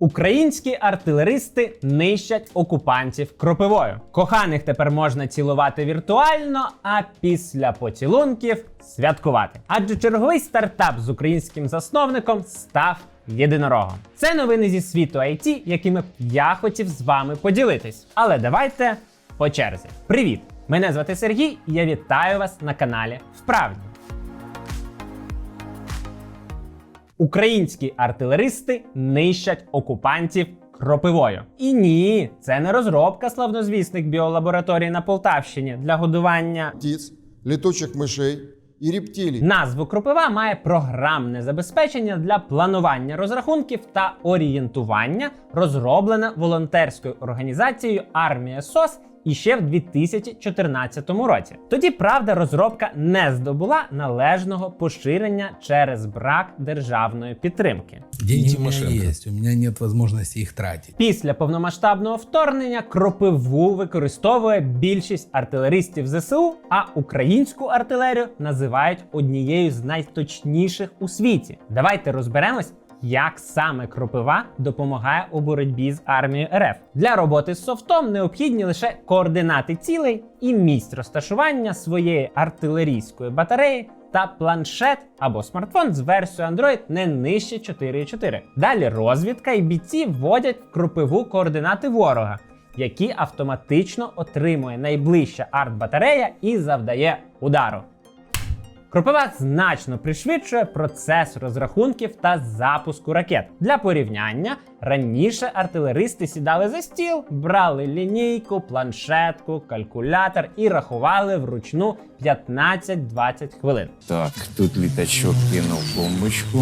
Українські артилеристи нищать окупантів кропивою. Коханих тепер можна цілувати віртуально, а після поцілунків святкувати. Адже черговий стартап з українським засновником став єдинорогом. Це новини зі світу IT, якими б я хотів з вами поділитись. Але давайте по черзі. Привіт! Мене звати Сергій, і я вітаю вас на каналі Вправді. Українські артилеристи нищать окупантів кропивою. І ні, це не розробка славнозвісних біолабораторій на Полтавщині для годування. птиц, летучих мышей и рептилий. Назву кропива має програмне забезпечення для планування розрахунків та орієнтування, розроблене волонтерською організацією Армія СОС іще в 2014 році. Тоді правда, розробка не здобула належного поширення через брак державної підтримки. Деньги у есть, у меня нет возможности их тратить. Після повномасштабного вторгнення кропиву використовує більшість артилеристів ЗСУ, а українську артилерію називають однією з найточніших у світі. Давайте розберемось. Як саме кропива допомагає у боротьбі з армією РФ для роботи з софтом необхідні лише координати цілей і місць розташування своєї артилерійської батареї та планшет або смартфон з версією Android не нижче 4.4. Далі розвідка і бійці вводять в кропиву координати ворога, які автоматично отримує найближча арт-батарея і завдає удару. Кропива значно пришвидшує процес розрахунків та запуску ракет. Для порівняння раніше артилеристи сідали за стіл, брали лінійку, планшетку, калькулятор і рахували вручну 15-20 хвилин. Так, тут літачок кинув бомбочку.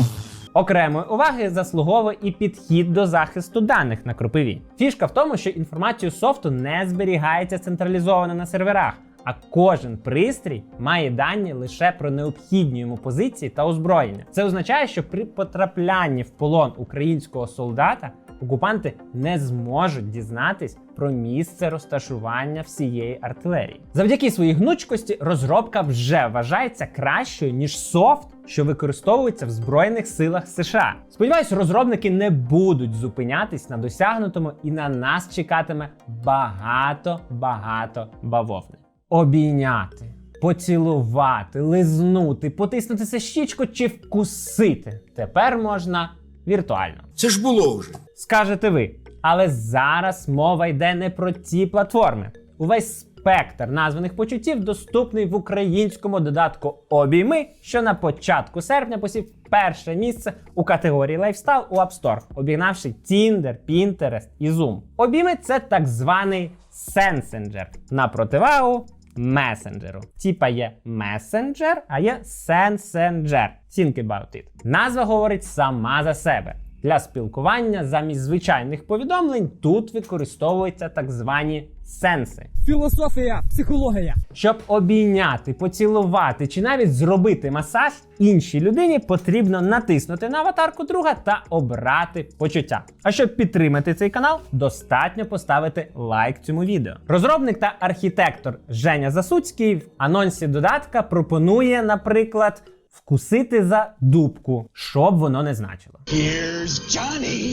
Окремої уваги заслуговує і підхід до захисту даних на кропиві. Фішка в тому, що інформацію софту не зберігається централізовано на серверах, а кожен пристрій має дані лише про необхідні йому позиції та озброєння. Це означає, що при потраплянні в полон українського солдата окупанти не зможуть дізнатись про місце розташування всієї артилерії. Завдяки своїй гнучкості розробка вже вважається кращою ніж софт, що використовується в Збройних силах США. Сподіваюсь, розробники не будуть зупинятись на досягнутому і на нас чекатиме багато багато бавовни. Обійняти, поцілувати, лизнути, потиснути за щічку чи вкусити. Тепер можна віртуально. Це ж було вже. Скажете ви. Але зараз мова йде не про ці платформи. Увесь спектр названих почуттів доступний в українському додатку Обійми, що на початку серпня посів перше місце у категорії лайфстайл у App Store, обігнавши Tinder, Pinterest і Zoom. Обійми це так званий сенсенджер на противагу месенджеру. Типа є месенджер, а є сенсенджер. Think about it. Назва говорить сама за себе. Для спілкування замість звичайних повідомлень тут використовуються так звані сенси. Філософія, психологія. Щоб обійняти, поцілувати чи навіть зробити масаж іншій людині, потрібно натиснути на аватарку друга та обрати почуття. А щоб підтримати цей канал, достатньо поставити лайк цьому відео. Розробник та архітектор Женя Засуцький в анонсі додатка пропонує, наприклад, вкусити за дубку, що б воно не значило.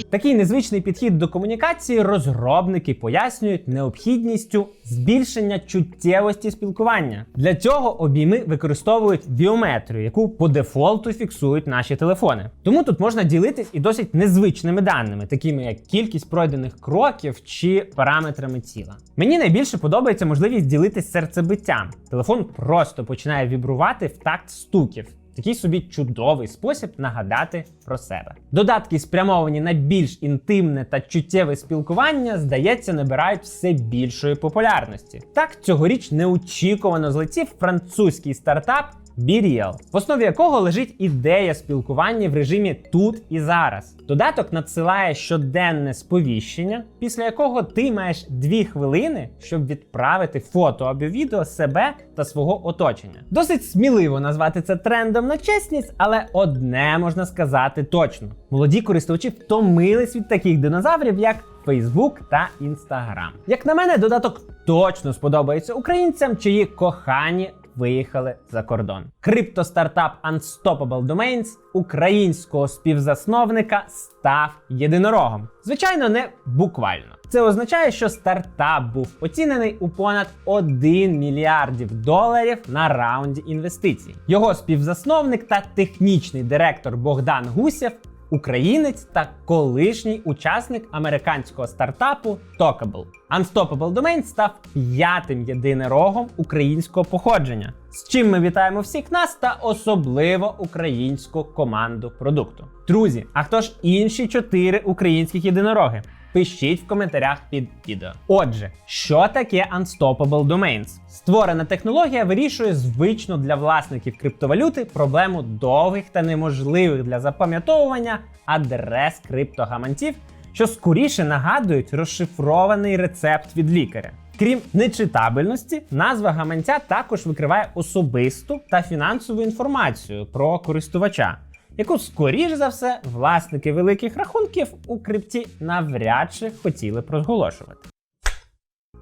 Такий незвичний підхід до комунікації розробники пояснюють необхідністю збільшення чуттєвості спілкування. Для цього обійми використовують біометрію, яку по дефолту фіксують наші телефони. Тому тут можна ділитись і досить незвичними даними, такими як кількість пройдених кроків чи параметрами тіла. Мені найбільше подобається можливість ділитись серцебиттям. Телефон просто починає вібрувати в такт стуків. Такий собі чудовий спосіб нагадати про себе. Додатки, спрямовані на більш інтимне та чуттєве спілкування, здається, набирають все більшої популярності. Так, цьогоріч неочікувано злетів французький стартап BeReal, в основі якого лежить ідея спілкування в режимі тут і зараз. Додаток надсилає щоденне сповіщення, після якого ти маєш 2 хвилини, щоб відправити фото або відео себе та свого оточення. Досить сміливо назвати це трендом на чесність, але одне можна сказати точно: молоді користувачі втомились від таких динозаврів, як Facebook та Instagram. Як на мене, додаток точно сподобається українцям, чиї кохані виїхали за кордон. Криптостартап Unstoppable Domains українського співзасновника став єдинорогом. Звичайно, не буквально. Це означає, що стартап був оцінений у понад 1 мільярдів доларів на раунді інвестицій. Його співзасновник та технічний директор Богдан Гусєв українець та колишній учасник американського стартапу Talkable. Unstoppable Domain став п'ятим єдинорогом українського походження. З чим ми вітаємо всіх нас та особливо українську команду продукту. Друзі, а хто ж інші чотири українських єдинороги? Пишіть в коментарях під відео. Отже, що таке Unstoppable Domains? Створена технологія вирішує звичну для власників криптовалюти проблему довгих та неможливих для запам'ятовування адрес криптогаманців, що скоріше нагадують розшифрований рецепт від лікаря. Крім нечитабельності, назва гаманця також викриває особисту та фінансову інформацію про користувача яку, скоріш за все, власники великих рахунків у крипті навряд чи хотіли прозголошувати?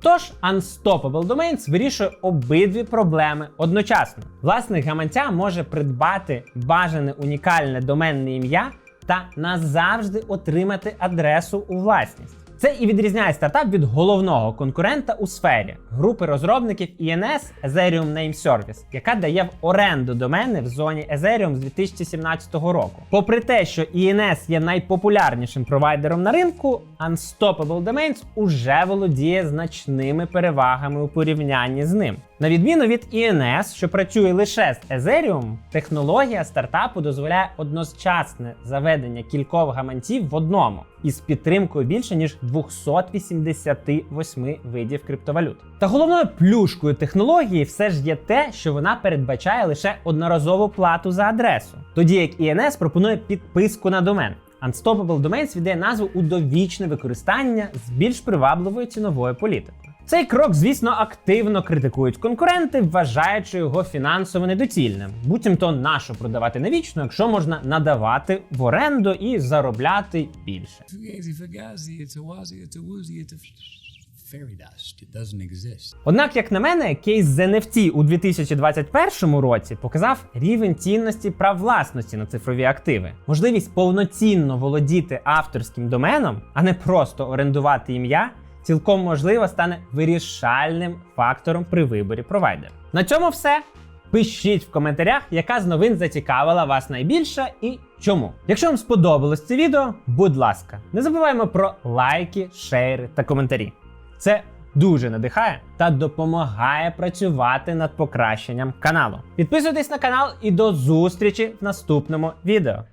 Тож Unstoppable Domains вирішує обидві проблеми одночасно. Власник гаманця може придбати бажане унікальне доменне ім'я та назавжди отримати адресу у власність. Це і відрізняє стартап від головного конкурента у сфері групи розробників INS Ethereum Name Service, яка дає в оренду домени в зоні Ethereum з 2017 року. Попри те, що INS є найпопулярнішим провайдером на ринку, Unstoppable Domains уже володіє значними перевагами у порівнянні з ним. На відміну від ENS, що працює лише з Ethereum, технологія стартапу дозволяє одночасне заведення кількох гаманців в одному із підтримкою більше ніж 288 видів криптовалют. Та головною плюшкою технології все ж є те, що вона передбачає лише одноразову плату за адресу, тоді як ENS пропонує підписку на домен. Unstoppable Domains віддає назву у довічне використання з більш привабливою ціновою політикою. Цей крок, звісно, активно критикують конкуренти, вважаючи його фінансово недоцільним. Буцімто нащо продавати навічно, якщо можна надавати в оренду і заробляти більше. Однак, як на мене, кейс з NFT у 2021 році показав рівень цінності прав власності на цифрові активи, можливість повноцінно володіти авторським доменом, а не просто орендувати ім'я. Цілком можливо стане вирішальним фактором при виборі провайдера. На цьому все. Пишіть в коментарях, яка з новин зацікавила вас найбільше і чому. Якщо вам сподобалось це відео, будь ласка, не забуваємо про лайки, шейри та коментарі. Це дуже надихає та допомагає працювати над покращенням каналу. Підписуйтесь на канал і до зустрічі в наступному відео.